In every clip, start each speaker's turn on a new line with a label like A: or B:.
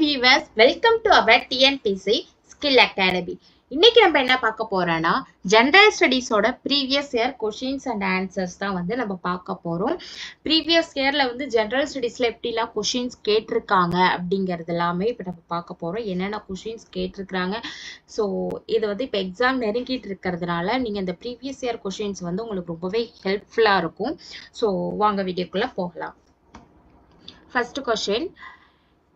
A: Viewers welcome to our TNPSC skill academy இன்னைக்கு நம்ம என்ன பார்க்க போறோம்னா general ஸ்டடீஸோட previous year questions and answers தான் வந்து நம்ம பார்க்க போறோம். ப்ரீவியஸ் இயர்ல வந்து ஜென்ரல் ஸ்டடீஸ்ல எப்படிலாம் கொஷின்ஸ் கேட்டிருக்காங்க அப்படிங்கிறது எல்லாமே இப்போ நம்ம பார்க்க போறோம். என்னென்ன கொஷின்ஸ் கேட்டிருக்கிறாங்க? ஸோ இது வந்து இப்போ எக்ஸாம் நெருங்கிட்டு இருக்கிறதுனால நீங்க இந்த ப்ரீவியஸ் இயர் கொஷின்ஸ் வந்து உங்களுக்கு ரொம்பவே ஹெல்ப்ஃபுல்லா இருக்கும். ஸோ வாங்க வீடியோக்குள்ள போகலாம். First question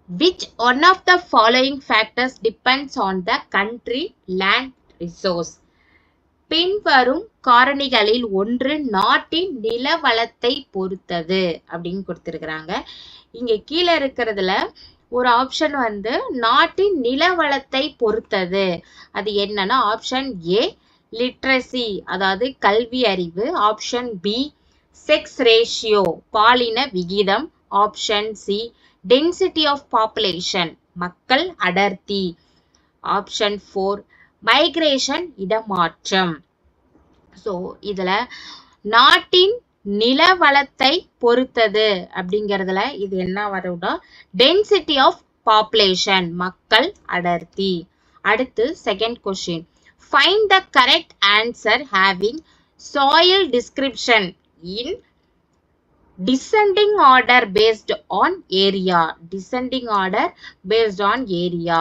A: which one of the following factors depends on the country land resource? பின்வரும் காரணிகளில் ஒன்று நாட்டின் நில வளத்தை பொறுத்தது அப்படின்னு கொடுத்துருக்குறாங்க. இங்க கீழே இருக்கிறதுல ஒரு ஆப்ஷன் வந்து நாட்டின் நில வளத்தை பொறுத்தது. அது என்னன்னா ஆப்ஷன் ஏ லிட்ரஸி அதாவது கல்வி அறிவு. ஆப்ஷன் பி செக்ஸ் ரேஷியோ பாலின விகிதம். Option C density of population மக்கள் அடர்த்தி. ஆப்ஷன் ஃபோர் மைக்ரேஷன் இடமாற்றம். ஸோ இதில் நாட்டின் நிலவளத்தை பொறுத்தது அப்படிங்கிறதுல இது என்ன வரும்னா டென்சிட்டி ஆஃப் பாப்புலேஷன் மக்கள் அடர்த்தி. அடுத்து second question find the correct answer having soil description in descending order based on area. Descending order based on area.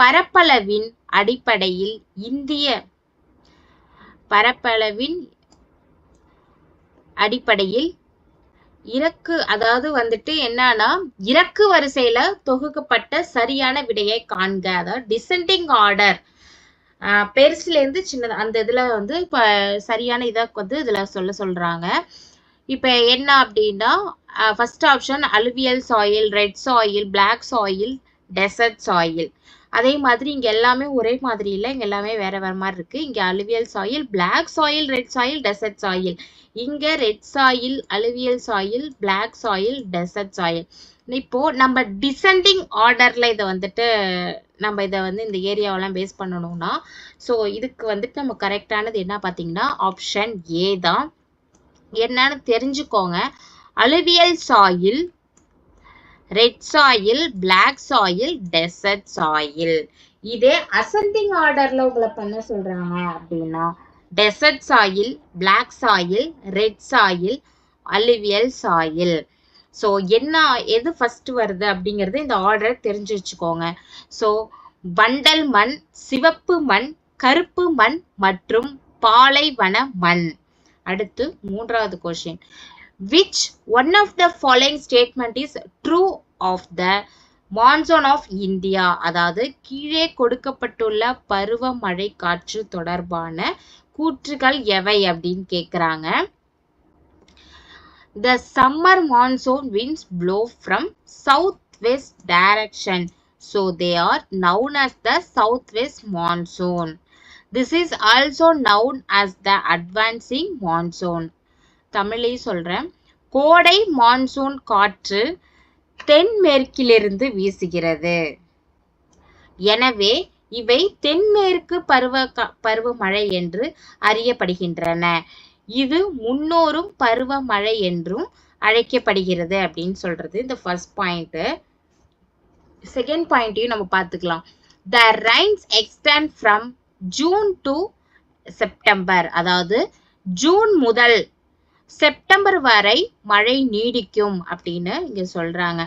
A: பரப்பளவின் அடிப்படையில் இந்திய பரப்பளவின் அடிப்படையில் இறக்கு அதாவது வந்துட்டு என்னன்னா இறக்கு வரிசையில தொகுக்கப்பட்ட சரியான விடையை காண்க. அதாவது டிசெண்டிங் ஆர்டர் பெருசுல இருந்து சின்னது அந்த இதுல வந்து இப்ப சரியான இதை வந்து இதுல சொல்ல சொல்றாங்க. இப்போ என்ன அப்படின்னா first option alluvial soil red soil black soil desert soil அதே மாதிரி இங்கே எல்லாமே ஒரே மாதிரி இல்லை இங்கே எல்லாமே வேற வேற மாதிரி இருக்குது இங்கே alluvial soil black soil red soil desert soil இங்கே red soil alluvial soil black soil desert soil இப்போ நம்ம டிசெண்டிங் ஆர்டரில் இதை வந்துட்டு நம்ம இதை வந்து இந்த ஏரியாவெல்லாம் பேஸ் பண்ணணும்னா ஸோ இதுக்கு வந்துட்டு நம்ம கரெக்டானது என்ன பார்த்தீங்கன்னா ஆப்ஷன் ஏ தான். என்னன்னு தெரிஞ்சுக்கோங்க. Alluvial soil red soil black soil desert soil இதே அசெண்டிங் ஆர்டர்ல உங்களை பண்ண சொல்றாங்க அப்படின்னா desert soil black soil red soil alluvial soil. So என்ன எது ஃபர்ஸ்ட் வருது அப்படிங்கிறது இந்த ஆர்டர் தெரிஞ்சு வச்சுக்கோங்க. ஸோ வண்டல் மண் சிவப்பு மண் கருப்பு மண் மற்றும் பாலைவன மண். அடுத்து மூன்றாவது question which one of the following statement is true of the monsoon of India அதாவது கீழே கொடுக்கப்பட்டுள்ள பருவமழை காற்று தொடர்பான கூற்றுகள் எவை அப்படின்னு கேட்குறாங்க the summer monsoon from south west direction so they are known as the south west monsoon. This is also known as the advancing monsoon தமிழே சொல்கிறேன் கோடை மான்சூன் காற்று தென்மேற்கிலிருந்து வீசுகிறது. எனவே இவை தென்மேற்கு பருவ பருவமழை என்று அறியப்படுகின்றன. இது முன்னோரும் பருவமழை என்றும் அழைக்கப்படுகிறது அப்படின்னு சொல்றது இந்த ஃபர்ஸ்ட் பாயிண்ட் செகண்ட் பாயிண்ட்டையும் நம்ம பார்த்துக்கலாம். The rains extend from June to September அதாவது ஜூன் முதல் செப்டம்பர் வரை மழை நீடிக்கும் அப்படின்னு இங்க சொல்றாங்க.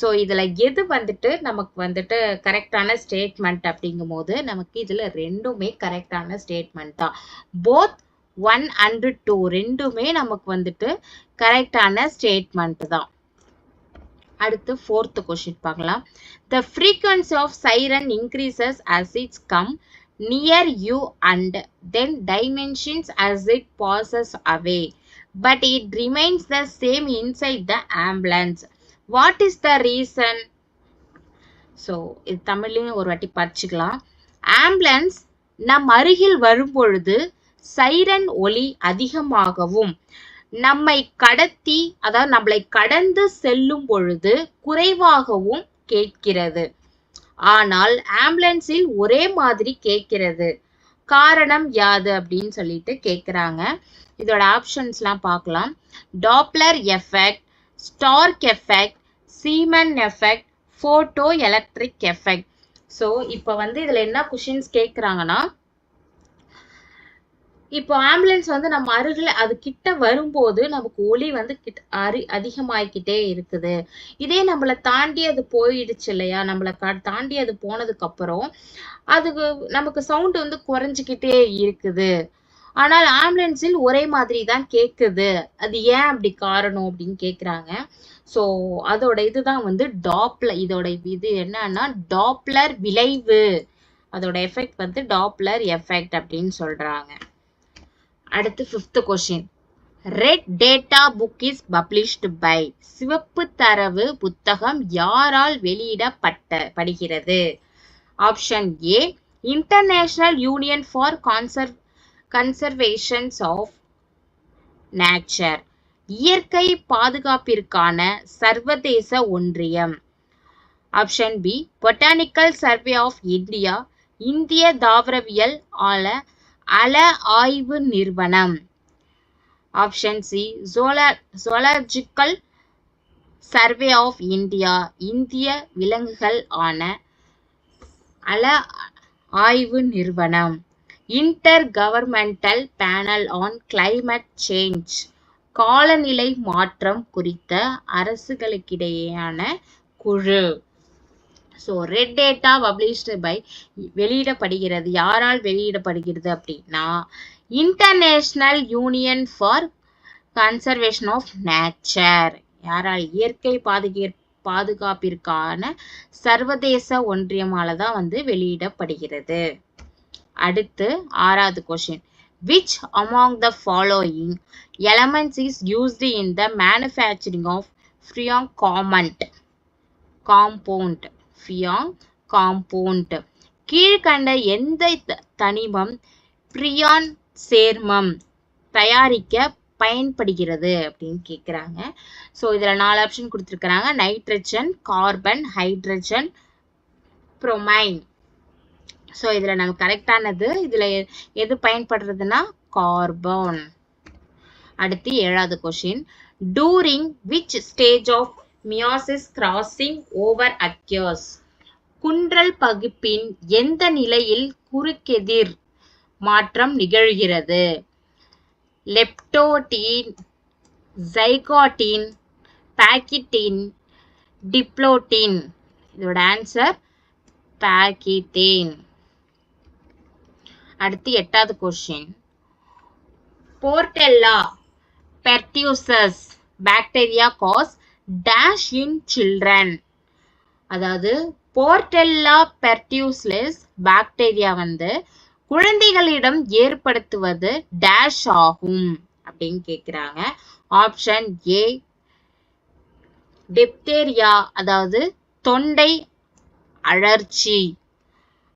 A: ஸோ இதுல எது வந்துட்டு நமக்கு வந்துட்டு கரெக்டான ஸ்டேட்மெண்ட் அப்படிங்கும் போது நமக்கு இதுல ரெண்டுமே கரெக்டான ஸ்டேட்மெண்ட் தான். போத் ஒன் அண்ட் டூ ரெண்டுமே நமக்கு வந்துட்டு கரெக்டான ஸ்டேட்மெண்ட் தான். அடுத்து ஃபோர்த் கொஸ்டின் பார்க்கலாம். The frequency of siren increases as its come near you and then dimensions as it passes away but it remains the same inside the ambulance what is the reason so இது தமிழ்லையும் ஒரு வாட்டி படிச்சுக்கலாம். Ambulance நம் அருகில் வரும்பொழுது siren ஒலி அதிகமாகவும் நம்மை கடத்தி அதாவது நம்மளை கடந்து செல்லும் பொழுது குறைவாகவும் கேட்கிறது. ஆனால் ஆம்புலன்ஸில் ஒரே மாதிரி கேட்கிறது. காரணம் யாது அப்படின்னு சொல்லிட்டு கேட்குறாங்க இதோட ஆப்ஷன்ஸ்லாம் பார்க்கலாம் Doppler effect Stark effect Zeeman effect photoelectric effect. So இப்போ வந்து இதில் என்ன கொஷின்ஸ் கேட்குறாங்கன்னா இப்போ ஆம்புலன்ஸ் வந்து நம்ம அருகில் அது கிட்ட வரும்போது நமக்கு ஒலி வந்து கிட்ட அரி அதிகமாகிக்கிட்டே இருக்குது. இதே நம்மளை தாண்டி அது போயிடுச்சு இல்லையா? நம்மளை க தாண்டி அது போனதுக்கப்புறம் அதுக்கு நமக்கு சவுண்டு வந்து குறைஞ்சிக்கிட்டே இருக்குது. ஆனால் ஆம்புலன்ஸில் ஒரே மாதிரி தான் கேட்குது அது ஏன் அப்படி காரணம் அப்படின்னு கேட்குறாங்க ஸோ அதோட இதுதான் வந்து டாப்ல இதோட இது என்னன்னா டாப்லர் விளைவு. அதோட எஃபெக்ட் வந்து டாப்லர் எஃபெக்ட் அப்படின்னு சொல்றாங்க. அடுத்து fifth question red data book is published by சிவப்பு தரவு புத்தகம் யாரால் வெளியிடப்பட்ட படுகிறது? Option A international union for conserve conservations of nature இயற்கை பாதுகாப்பிற்கான சர்வதேச ஒன்றியம். Option B botanical survey of India இந்திய தாவரவியல் ஆல அல ஆய்வு நிறுவனம். Option C zoological survey of India இந்திய விலங்குகள் ஆன அல ஆய்வு நிறுவனம். Intergovernmental panel on climate change காலநிலை மாற்றம் குறித்த அரசுகளுக்கிடையேயான குழு. So red data published by வெளியிடப்படுகிறது. யாரால் வெளியிடப்படுகிறது அப்படின்னா international union for conservation of nature யாரால் இயற்கை பாதுகா பாதுகாப்பிற்கான சர்வதேச ஒன்றியமால தான் வந்து வெளியிடப்படுகிறது. அடுத்து ஆறாவது question which among the following elements is used in the manufacturing of freon comment compound freon compound கீழ்கண்ட எந்த த- தனிமம் பிரியான் சேர்மம் தயாரிக்க பயன்படுகிறது அப்படின்னு கேட்குறாங்க ஸோ இதில் நாலு ஆப்ஷன் கொடுத்துருக்குறாங்க. Nitrogen carbon hydrogen bromine so இதில் நம்ம கரெக்டானது இதில் எது பயன்படுறதுன்னா கார்பன் அடுத்து ஏழாவது question during which stage of meiosis crossing over occurs. குன்றல் பகுப்பின் எந்த நிலையில் குறுக்கெதிர் மாற்றம் நிகழ்கிறது? லெப்டோட்டீன் ஜைகாட்டின் பாக்கிட்டின் டிப்ளோட்டின் இதோட ஆன்சர் பாக்கிட்டேன் அடுத்து எட்டாவது question Bordetella pertussis bacteria causes dash in children அதாவது போர்டெல்லா பெர்டியூஸ்லெஸ் பாக்டீரியா வந்து குழந்தைகளிடம் ஏற்படுத்துவது டேஷ் ஆகும் அப்படின்னு கேட்குறாங்க ஆப்ஷன் ஏ டிப்தேரியா அதாவது தொண்டை அழற்சி.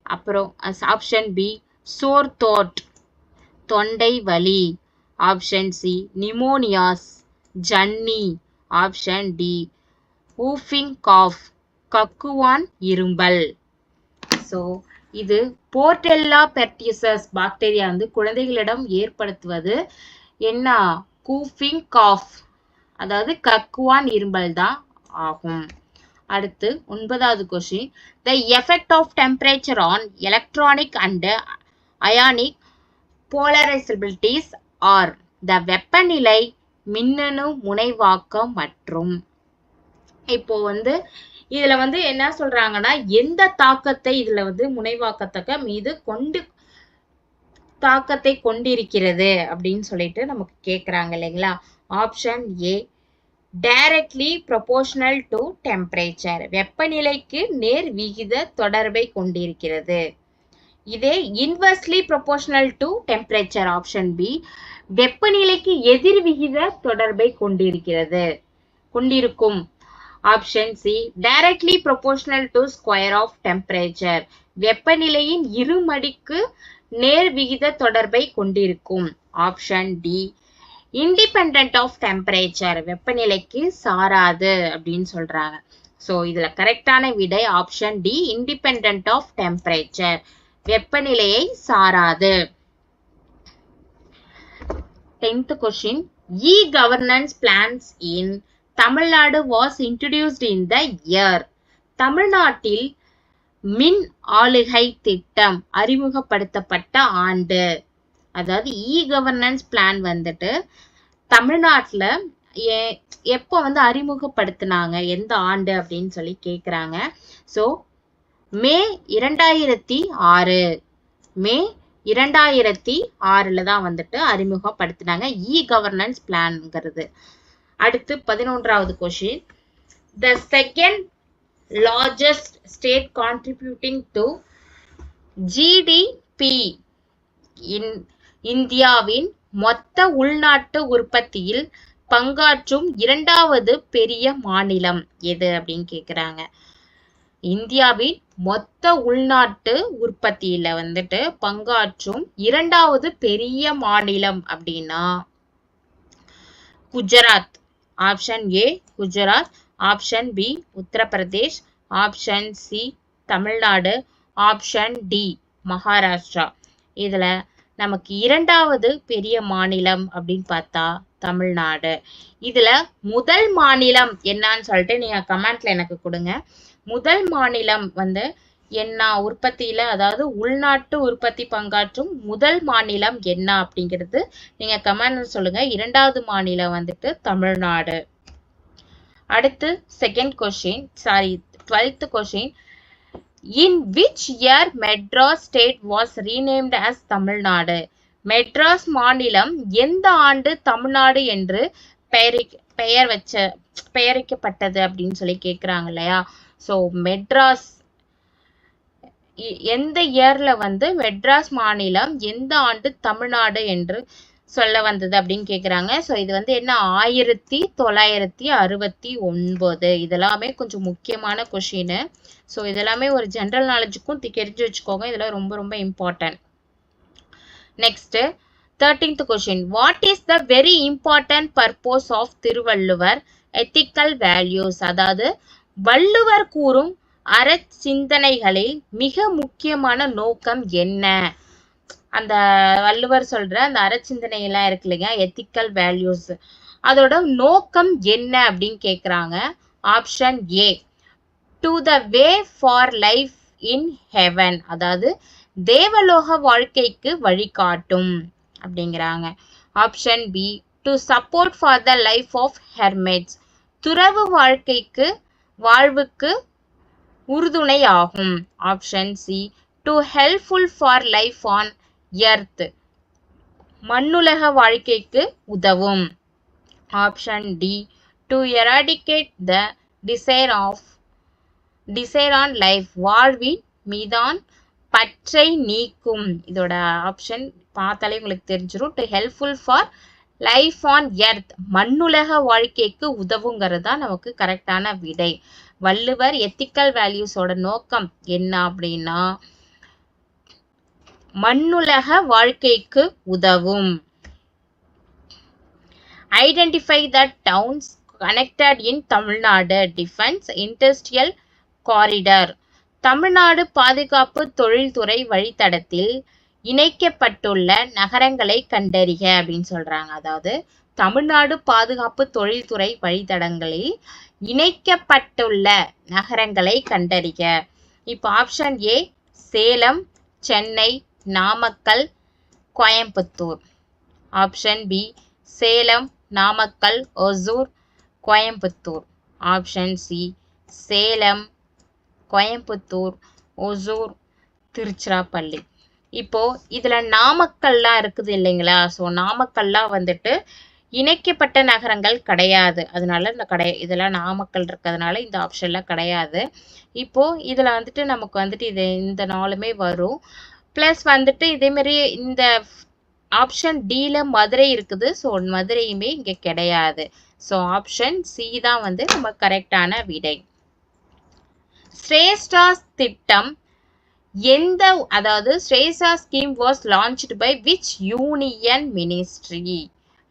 A: அப்புறம் ஆப்ஷன் பி சோர் தோட் தொண்டை வலி. ஆப்ஷன் சி நிமோனியாஸ் ஜன்னி. ஆப்ஷன் டி ஊஃபிங் காஃப் கக்குவான் இரும்பல். ஸோ இது போர்டெல்லா பெர்டிசஸ் பாக்டீரியா வந்து குழந்தைகளிடம் ஏற்படுத்துவது. என்ன? கூஃபிங் காஃப் அதாவது கக்குவான் இரும்பல் தான் ஆகும். அடுத்து ஒன்பதாவது question the effect of temperature on electronic and ionic polarizabilities are the வெப்பநிலை மின்னணு முனைவாக்கம் மற்றும். இப்போ வந்து இதுல வந்து என்ன சொல்றாங்கன்னா எந்த தாக்கத்தை இதுல வந்து முனைவாக்கத்தக்க மீது கொண்டு தாக்கத்தை கொண்டிருக்கிறது அப்படின்னு சொல்லிட்டு நமக்கு கேட்குறாங்க இல்லைங்களா? Option A directly proportional to temperature வெப்பநிலைக்கு நேர் விகித தொடர்பை கொண்டிருக்கிறது. இதே inversely proportional to temperature option B வெப்பநிலைக்கு எதிர் விகித தொடர்பை கொண்டிருக்கிறது. கொண்டிருக்கும். Option C directly proportional to square of temperature வெப்பநிலையின் இருமடிக்கு நேர் விகித தொடர்பை கொண்டிருக்கும். Option D independent of temperature வெப்பநிலைக்கு சாராது அப்படின்னு சொல்றாங்க. ஸோ இதுல கரெக்டான விடை option D independent of temperature வெப்பநிலையை சாராது. Tenth question E governance plans in Tamil Nadu was introduced in the year தமிழ்நாட்டில் மின் ஆளுகை திட்டம் அறிமுகப்படுத்தப்பட்ட ஆண்டு. அதாவது இ கவர்னன்ஸ் பிளான் வந்துட்டு தமிழ்நாட்டில் எ- எப்போ வந்து அறிமுகப்படுத்தினாங்க எந்த ஆண்டு அப்படின்னு சொல்லி கேக்குறாங்க. ஸோ மே இரண்டாயிரத்தி ஆறு. மே இரண்டாயிரத்தி ஆறுல தான் வந்துட்டு அறிமுகப்படுத்தினாங்க இ e கவர்னன்ஸ் பிளான்ங்கிறது அடுத்து பதினொன்றாவது question the second largest state contributing to GDP in இந்தியாவின் மொத்த உள்நாட்டு உற்பத்தியில் பங்காற்றும் இரண்டாவது பெரிய மாநிலம் எது அப்படின்னு கேக்குறாங்க. இந்தியாவின் மொத்த உள்நாட்டு உற்பத்தியில வந்துட்டு பங்காற்றும் இரண்டாவது பெரிய மாநிலம் அப்படின்னா Gujarat. Option A Gujarat. Option B Uttar Pradesh. Option C Tamil Nadu. Option D Maharashtra. இதுல நமக்கு இரண்டாவது பெரிய மாநிலம் அப்படின்னு பார்த்தா தமிழ்நாடு. இதுல முதல் மாநிலம் என்னன்னு சொல்லிட்டு நீங்க கமெண்ட்ல எனக்கு கொடுங்க. முதல் மாநிலம் வந்து என்ன உற்பத்தியில அதாவது உள்நாட்டு உற்பத்தி பங்காற்றும் முதல் மாநிலம் என்ன அப்படிங்கிறது நீங்க கமெண்ட் சொல்லுங்க. இரண்டாவது மாநிலம் வந்துட்டு தமிழ்நாடு. அடுத்து second question sorry twelfth question in which year Madras state was renamed as Tamil Nadu Madras மாநிலம் எந்த ஆண்டு தமிழ்நாடு என்று பெயரி பெயர் வச்ச பெயரிக்கப்பட்டது அப்படின்னு சொல்லி கேக்குறாங்க இல்லையா? ஸோ மெட்ராஸ் எந்த இயர்ல வந்து மெட்ராஸ் மாநிலம் எந்த ஆண்டு தமிழ்நாடு என்று சொல்ல வந்தது அப்படின்னு கேக்குறாங்க. ஸோ இது வந்து என்ன? ஆயிரத்தி தொள்ளாயிரத்தி அறுபத்தி ஒன்பது. இதெல்லாமே கொஞ்சம் முக்கியமான கொஷின் ஸோ இதெல்லாமே ஒரு ஜென்ரல் நாலேஜுக்கும் தெரிஞ்சு வச்சுக்கோங்க. இதெல்லாம் ரொம்ப ரொம்ப important next thirteenth question what is the very important purpose of Thiruvalluvar ethical values அதாவது வள்ளுவர் கூறும் அறச்சிந்தனைகளில் மிக முக்கியமான நோக்கம் என்ன? அந்த வள்ளுவர் சொல்ற அந்த அறச்சிந்தனை எல்லாம் இருக்கு இல்லைங்க எத்திக்கல் வேல்யூஸ் அதோட நோக்கம் என்ன அப்படின்னு கேக்குறாங்க. Option A to the way for life in heaven அதாவது தேவலோக வாழ்க்கைக்கு வழிகாட்டும் அப்படிங்கிறாங்க. Option B to support for the life of hermits துறவு வாழ்க்கைக்கு வாழ்வுக்கு உறுதுணை ஆகும் option C to helpful for life on earth மண்ணுலக வாழ்க்கைக்கு உதவும். Option D to eradicate the desire of desire on life வாழ்வின் மீதான் பற்றை நீக்கும். இதோட ஆப்ஷன் பார்த்தாலே உங்களுக்கு தெரிஞ்சிடும் to helpful for life on earth மண்ணுலக வாழ்க்கைக்கு உதவுங்கிறது தான் நமக்கு கரெக்டான விடை. வள்ளுவர் எத்திக்கல் வேல்யூஸோட நோக்கம் என்ன அப்படின்னா மண்ணுலக வாழ்க்கைக்கு உதவும். Identify the towns connected in Tamil Nadu. Defence industrial corridor Tamil Nadu பாதுகாப்பு தொழில்துறை வழித்தடத்தில் இணைக்கப்பட்டுள்ள நகரங்களை கண்டறிக அப்படின்னு சொல்றாங்க. அதாவது தமிழ்நாடு பாதுகாப்பு தொழில்துறை வழித்தடங்களில் இணைக்கப்பட்டுள்ள நகரங்களை கண்டறிக. இப்போ option A Salem Chennai Namakkal Coimbatore. Option B Salem Namakkal Hosur Coimbatore. Option C Salem Coimbatore Hosur Tiruchirappalli. இப்போ இதுல நாமக்கல்லாம் இருக்குது இல்லைங்களா? ஸோ நாமக்கல்லாம் வந்துட்டு இணைக்கப்பட்ட நகரங்கள் கிடையாது. அதனால இந்த கடை இதெல்லாம் நாமக்கல் இருக்கிறதுனால இந்த ஆப்ஷன்லாம் கிடையாது. இப்போ இதுல வந்துட்டு நமக்கு வந்துட்டு இது இந்த நாளுமே வரும். ப்ளஸ் வந்துட்டு இதே இந்த ஆப்ஷன் டியில் மதுரை இருக்குது. ஸோ மதுரையுமே இங்கே கிடையாது. ஸோ ஆப்ஷன் சி தான் வந்து நம்ம கரெக்டான விடை. ஸ்ரேஷ்டா திட்டம் எந்த அதாவது Shresha scheme was launched by which union ministry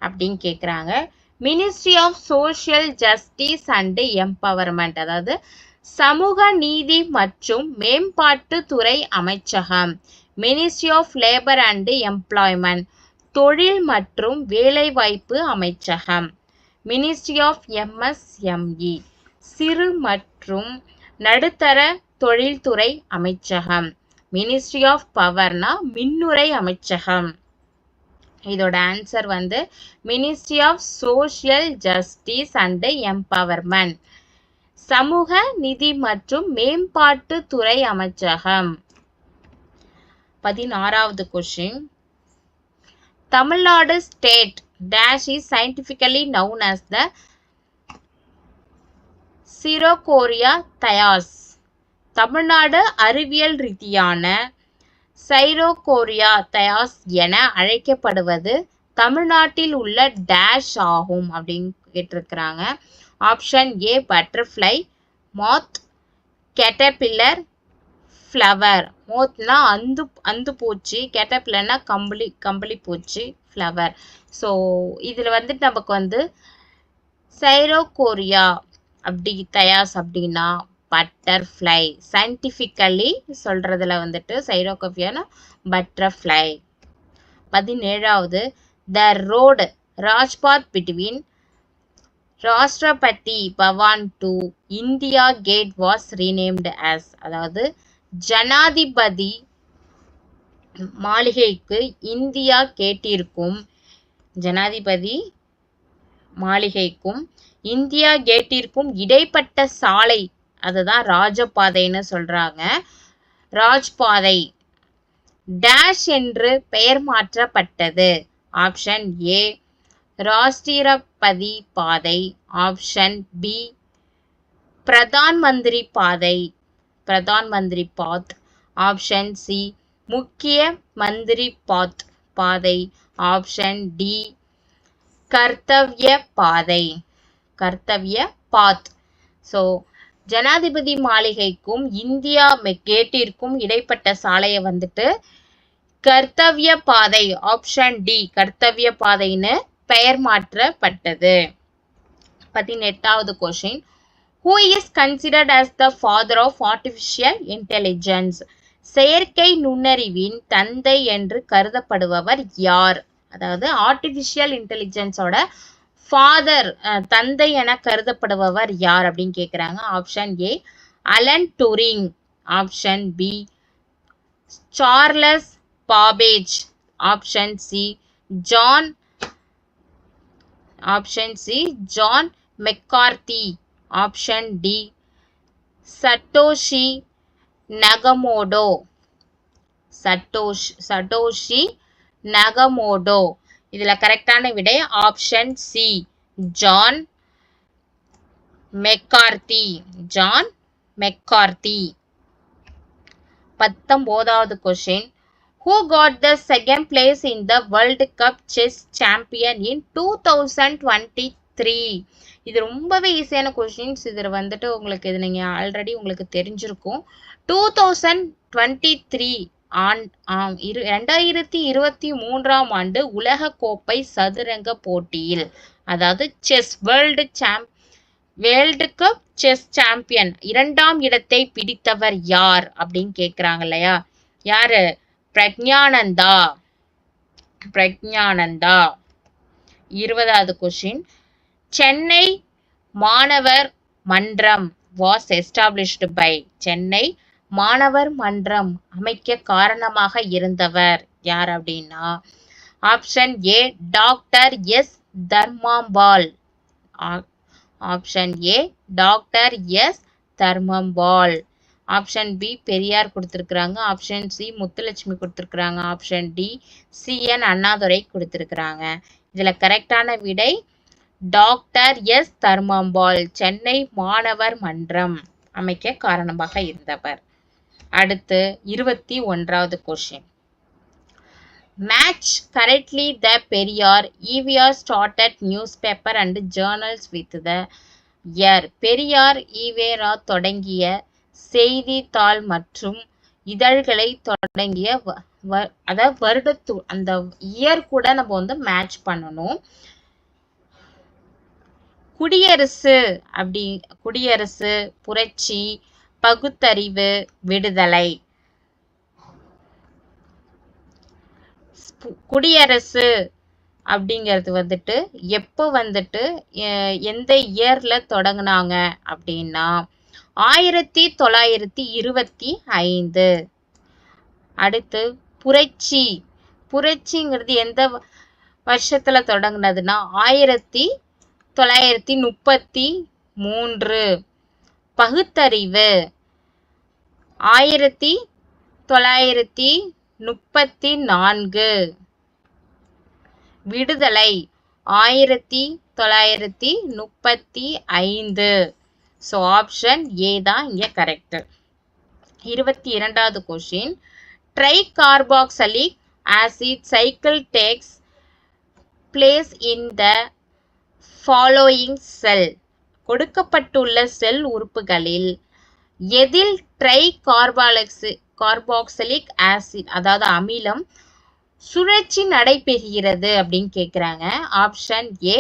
A: அப்படின்னு கேட்குறாங்க ministry of social justice and empowerment அதாவது சமூக நீதி மற்றும் மேம்பாட்டு துறை அமைச்சகம். Ministry of labour and employment தொழில் மற்றும் வேலைவாய்ப்பு அமைச்சகம். மினிஸ்ட்ரி ஆஃப் எம்எஸ்எம்இ சிறு மற்றும் நடுத்தர தொழில்துறை அமைச்சகம். மினிஸ்ட்ரி ஆஃப் பவர்னா மின்னுரை அமைச்சகம். இதோட ஆன்சர் வந்து ministry of social justice and empowerment சமூக நிதி மற்றும் மேம்பாட்டு துறை அமைச்சகம். பதினாறாவது question Tamil Nadu state dash is scientifically known as the Cirrochroa thais Tamil Nadu அறிவியல் ரீதியான சைரோகோரியா தயாஸ் என அழைக்கப்படுவது தமிழ்நாட்டில் உள்ள டேஷ் ஆகும் அப்படின்னு கேட்டிருக்கிறாங்க. Option A butterfly moth caterpillar flower மோத்னா அந்து அந்து பூச்சி கேட்டபில்லர்னா கம்பளி கம்பளி பூச்சி ஃப்ளவர் ஸோ இதில் வந்துட்டு நமக்கு வந்து சைரோகோரியா அப்படி தயாஸ் அப்படின்னா பட்டர்ஃப்ளை சயின்டிஃபிக்கலி சொல்கிறதுல வந்துட்டு சைரோகோபியானா பட்டர்ஃப்ளை பதினேழாவது the road Rajpath between Rashtrapati Bhavan to India gate was renamed as அதாவது ஜனாதிபதி மாளிகைக்கு இந்தியா கேட்டிருக்கும் ஜனாதிபதி மாளிகைக்கும் இந்தியா கேட்டிற்கும் இடைப்பட்ட சாலை அதுதான் ராஜபாதைன்னு சொல்றாங்க. ராஜ்பாதை. டேஷ் என்று பெயர் மாற்றப்பட்டது. ஆப்ஷன் ஏ ராஷ்டிரபதி பாதை. ஆப்ஷன் பி பிரதான் மந்திரி பாதை. பிரதான் மந்திரி பாத். ஆப்ஷன் சி முக்கிய மந்திரி பாத் பாதை. ஆப்ஷன் டி கர்த்தவ்ய பாதை. கர்த்தவ்ய பாத். ஸோ ஜனாதிபதி மாளிகைக்கும் இந்தியா கேட்டிற்கும் இடைப்பட்ட சாலையை வந்துட்டு கர்த்தவிய பாதை ஆப்ஷன் டி கர்த்தவிய பாதைன்னு பெயர் மாற்றப்பட்டது. பதினெட்டாவது question who is considered as the father of artificial intelligence செயற்கை நுண்ணறிவின் தந்தை என்று கருதப்படுபவர் யார்? அதாவது ஆர்டிஃபிஷியல் இன்டெலிஜென்ஸோட ஃபாதர் தந்தை என கருதப்படுபவர் யார் அப்படின்னு கேட்குறாங்க option A Alan Turing option B Charles Babbage option C John option C John McCarthy option D Satoshi Nakamoto Satoshi Satoshi Nakamoto இதில் கரெக்டான விடை option C. John McCarthy. John McCarthy. பத்தொம்போதாவது question who got the second place in the world cup chess champion in two thousand twenty three இது ரொம்பவே ஈஸியான questions இதில் வந்துட்டு உங்களுக்கு இது நீங்கள் ஆல்ரெடி உங்களுக்கு தெரிஞ்சிருக்கும். டூ தௌசண்ட் டுவெண்ட்டி த்ரீ ஆண் ஆம் இரு ரெண்டாயிரத்தி இருபத்தி மூன்றாம் ஆண்டு உலக கோப்பை சதுரங்க போட்டியில் அதாவது chess world champ world cup chess champion இரண்டாம் இடத்தை பிடித்தவர் யார் அப்படின்னு கேட்குறாங்க இல்லையா? யாரு? பிரக்ஞானந்தா. பிரக்ஞானந்தா. இருபதாவது கொஷின் சென்னை மாணவர் மன்றம் வாஸ் எஸ்டாப்ளிஷ்டு பை சென்னை மாணவர் மன்றம் அமைக்க காரணமாக இருந்தவர் யார் அப்படின்னா? Option A doctor S Dharmambal option A doctor S Dharmambal. Option B Periyar கொடுத்துருக்குறாங்க. ஆப்ஷன் சி முத்துலட்சுமி கொடுத்துருக்குறாங்க. ஆப்ஷன் டி சிஎன் அண்ணாதுரை கொடுத்துருக்குறாங்க. இதில் கரெக்டான விடை டாக்டர் எஸ் தர்மம்பாள் சென்னை மாணவர் மன்றம் அமைக்க காரணமாக இருந்தவர். அடுத்து இருபத்தி ஒன்றாவது question match correctly the Periyar EVR started newspaper and journals with the year Periyar Evera தொடங்கிய செய்தித்தாள் மற்றும் இதழ்களை தொடங்கிய வ- வ- அதாவது வருடத்து அந்த இயர் கூட நம்ம வந்து மேட்ச் பண்ணணும். குடியரசு அப்படி குடியரசு புரட்சி பகுத்தறிவு விடுதலை. குடியரசு அப்படிங்கிறது வந்துட்டு எப்போ வந்துட்டு எந்த இயர்ல தொடங்கினாங்க அப்படின்னா ஆயிரத்தி தொள்ளாயிரத்தி இருபத்தி ஐந்து. அடுத்து புரட்சி. புரட்சிங்கிறது எந்த வருஷத்துல தொடங்கினதுன்னா ஆயிரத்தி தொள்ளாயிரத்தி முப்பத்தி மூன்று. பகுத்தறிவு. ஆயிரத்தி தொள்ளாயிரத்தி முப்பத்தி நான்கு. விடுதலை. ஆயிரத்தி தொள்ளாயிரத்தி முப்பத்தி ஐந்து. ஸோ ஆப்ஷன் ஏ தான் இங்கே கரெக்டு இருபத்தி இரண்டாவது question tricarboxylic acid cycle takes place in the following cell கொடுக்கப்பட்டுள்ள செல் உறுப்புகளில் எதில் ட்ரை கார்பாலக்சி கார்பாக்சலிக் ஆசிட் அதாவது அமிலம் சுழற்சி நடைபெறுகிறது அப்படின்னு கேட்குறாங்க ஆப்ஷன் ஏ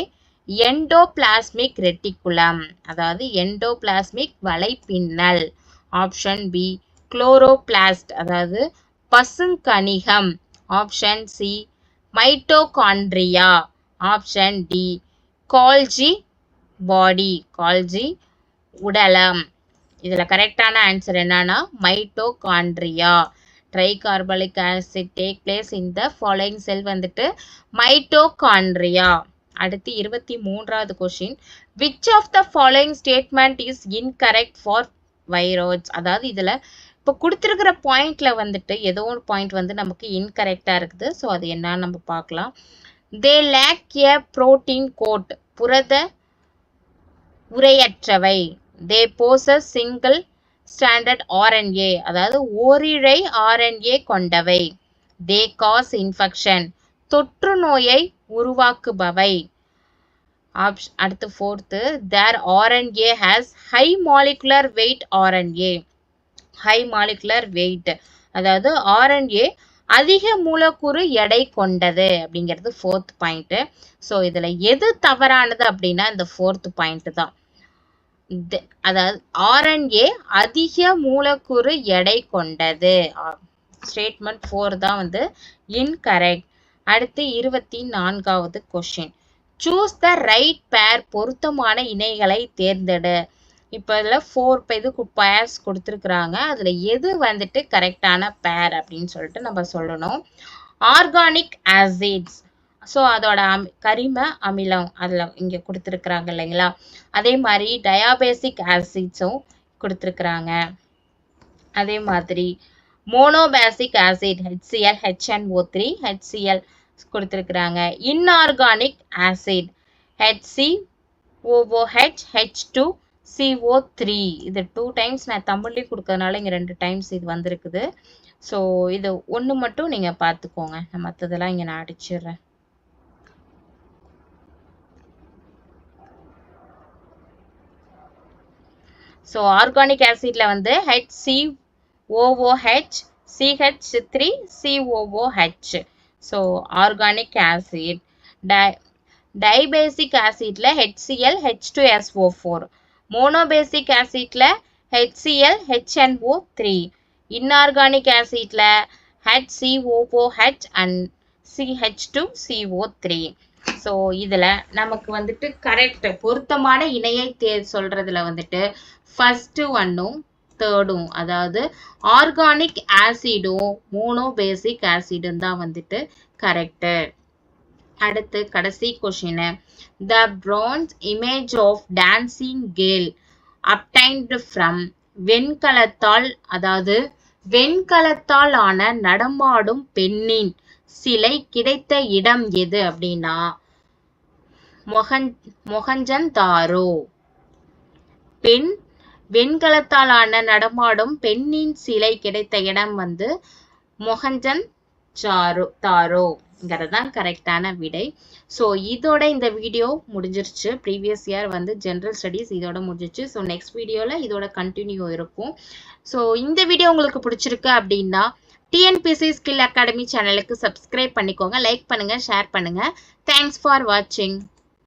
A: எண்டோபிளாஸ்மிக் ரெட்டிகுலம் அதாவது எண்டோபிளாஸ்மிக் வலைப்பின்னல். ஆப்ஷன் பி குளோரோபிளாஸ்ட் அதாவது பசுங்கணிகம் option C mitochondria. Option D Golgi body Golgi உடலம். இதில் கரெக்டான ஆன்சர் என்னன்னா mitochondria tricarboxylic acid take place in the following cell வந்துட்டு மைட்டோகாண்ட்ரியா அடுத்து இருபத்தி மூன்றாவது question which of the following statement is incorrect for viroids அதாவது இதில் இப்போ கொடுத்துருக்கிற பாயிண்டில் வந்துட்டு ஏதோ ஒரு பாயிண்ட் வந்து நமக்கு இன்கரெக்டாக இருக்குது. ஸோ அது என்னன்னு நம்ம பார்க்கலாம். They lack a protein coat புரத உரையற்றவை. They possess single stranded RNA அதாவது ஓரிழை ஆர்என்ஏ கொண்டவை. தே காஸ் இன்ஃபெக்ஷன் தொற்று நோயை உருவாக்குபவை. அடுத்து fourth their RNA has high molecular weight RNA high molecular weight அதாவது ஆர்என்ஏ அதிக மூலக்கூறு எடை கொண்டது அப்படிங்கிறது ஃபோர்த் பாயிண்ட்டு ஸோ இதில் எது தவறானது அப்படின்னா இந்த ஃபோர்த் பாயிண்ட் தான். அதாவது ஆர்என்ஏ அதிக மூலக்கூறு எடை கொண்டது. ஸ்டேட்மெண்ட் ஃபோர் தான் வந்து இன்கரெக்ட் அடுத்து இருபத்தி நான்காவது கொஷின் சூஸ் த ரைட் பேர் பொருத்தமான இணைகளை தேர்ந்தெடு. இப்போ இதில் ஃபோர் இதுக்கு பேர்ஸ் கொடுத்துருக்குறாங்க. அதில் எது வந்துட்டு கரெக்டான பேர் அப்படின்னு சொல்லிட்டு நம்ம சொல்லணும். ஆர்கானிக் ஆசிட்ஸ் ஸோ அதோட அமி கரிம அமிலம் அதில் இங்கே கொடுத்துருக்குறாங்க இல்லைங்களா? அதே மாதிரி டயாபேசிக் ஆசிட்ஸும் கொடுத்துருக்குறாங்க. அதே மாதிரி monobasic acid HCL HNO three HCL கொடுத்துருக்குறாங்க. Inorganic acid HC OOH H two CO three இது டூ டைம்ஸ் நான் தமிழ்லேயும் கொடுக்கறதுனால இங்கே ரெண்டு டைம்ஸ் இது வந்திருக்குது. ஸோ இது ஒன்று மட்டும் நீங்கள் பார்த்துக்கோங்க. நான் மற்றதெல்லாம் இங்கே நான் அடிச்சிடுறேன். ஸோ ஆர்கானிக் ஆசிட்ல வந்து H C OOH CH three COOH so organic acid di dibasic ஆசிட்ல HCL H two SO four monobasic ஆசிட்ல HCL HNO three inorganic ஆசிட்ல HCOOH and CH two CO three so இதில் நமக்கு வந்துட்டு கரெக்ட் பொருத்தமான இணையை தே சொல்றதுல வந்துட்டு first ஒன்னும் தேர்டும் அதாவது ஆர்கானிக் ஆசிடும் மோனோபேசிக் ஆசிடும் தான் வந்துட்டு கரெக்டு அடுத்து கடைசி question the bronze image of dancing girl obtained from வெண்கலத்தால் அதாவது வெண்கலத்தால் ஆன நடமாடும் பெண்ணின் சிலை கிடைத்த இடம் எது அப்படின்னா மொகன் மொகஞ்சந்தாரோ பெண் வெண்கலத்தால் ஆன நடமாடும் பெண்ணின் சிலை கிடைத்த இடம் வந்து மொகஞ்சன் சாரோ தாரோங்கிறது தான் கரெக்டான விடை. ஸோ இதோட இந்த வீடியோ முடிஞ்சிருச்சு. ப்ரீவியஸ் இயர் வந்து ஜென்ரல் ஸ்டடீஸ் இதோட முடிஞ்சிருச்சு ஸோ நெக்ஸ்ட் வீடியோவில் இதோட கண்டினியூ இருக்கும். ஸோ இந்த வீடியோ உங்களுக்கு பிடிச்சிருக்கு அப்படின்னா டிஎன்பிசி ஸ்கில் அகாடமி சேனலுக்கு சப்ஸ்கிரைப் பண்ணிக்கோங்க லைக் பண்ணுங்கள் ஷேர் பண்ணுங்கள் தேங்க்ஸ் ஃபார் வாட்சிங்